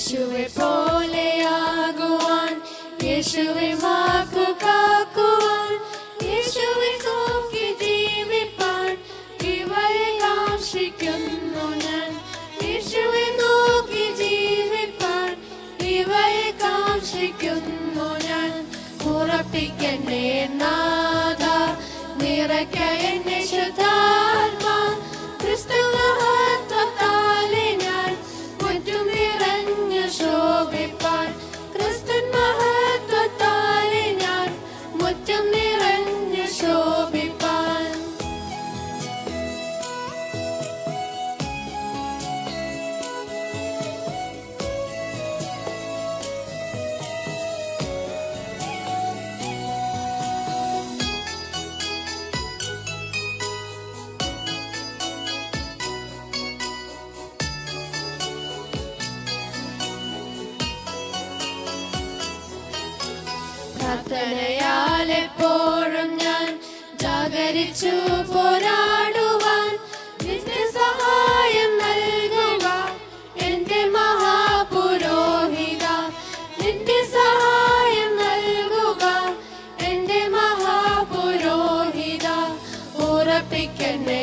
യേശുവെ പോലെയാകുവാൻ യേശുവെ വാക്കു കാക്കുവാൻ യേശുവെ നോക്കി ജീവിപ്പാൻ ഇവരെ കാക്ഷിക്കുന്നു ഞാൻ. യേശുവെ നോക്കി ജീവിപ്പാൻ ഇവരെ കാക്ഷിക്കുന്നു ഞാൻ. ഉറപ്പിക്കണേ നാഥ നിറയ്ക്ക എന്നെ ശുദ്ധാത്മാ പ്രാർത്ഥനയാൽ എപ്പോഴും ഞാൻ ജാഗരിച്ചു പോരാടുവാൻ നിന്റെ സഹായം നൽകുക എന്റെ മഹാപുരോഹിത നിന്റെ സഹായം നൽകുക എന്റെ മഹാപുരോഹിത ഉറപ്പിക്കണേ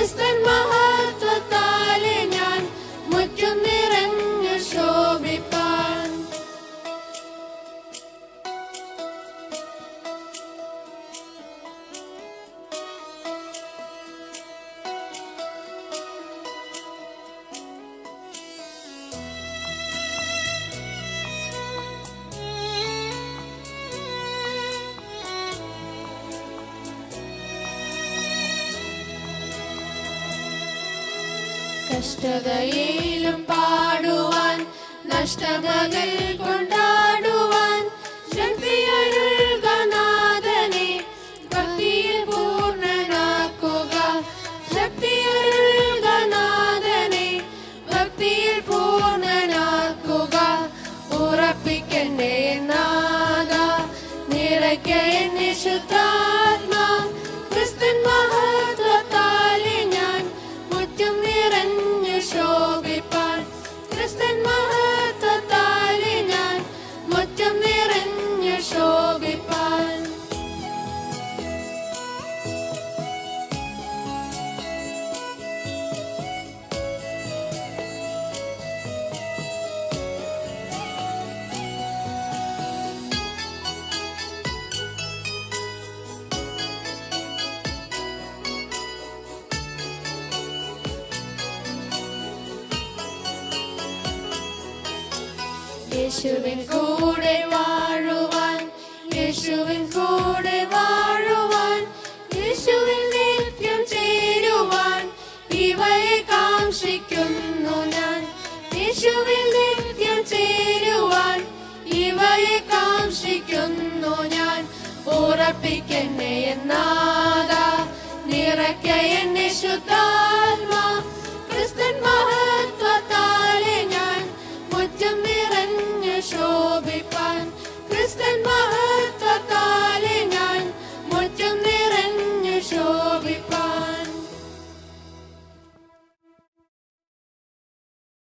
is than my heart. കഷ്ടതയിലും പാടുവാൻ നഷ്ടമകൾ കൊണ്ടാടുവാൻ യേശുവിൻ കൂടെ വാഴുവാൻ യേശുവിൻ കൂടെ വാഴുവാൻ യേശുവിൻ നിത്യം ചേരുവാൻ ഇവയെ കാക്ഷിക്കുന്നു ഞാൻ. യേശുവിൻ നിത്യം ചേരുവാൻ ഇവയെ കാക്ഷിക്കുന്നു ഞാൻ. ഉറപ്പിക്കന്നെ എന്നാദ നിറയ്ക്ക എന്നെ ശുദ്ധ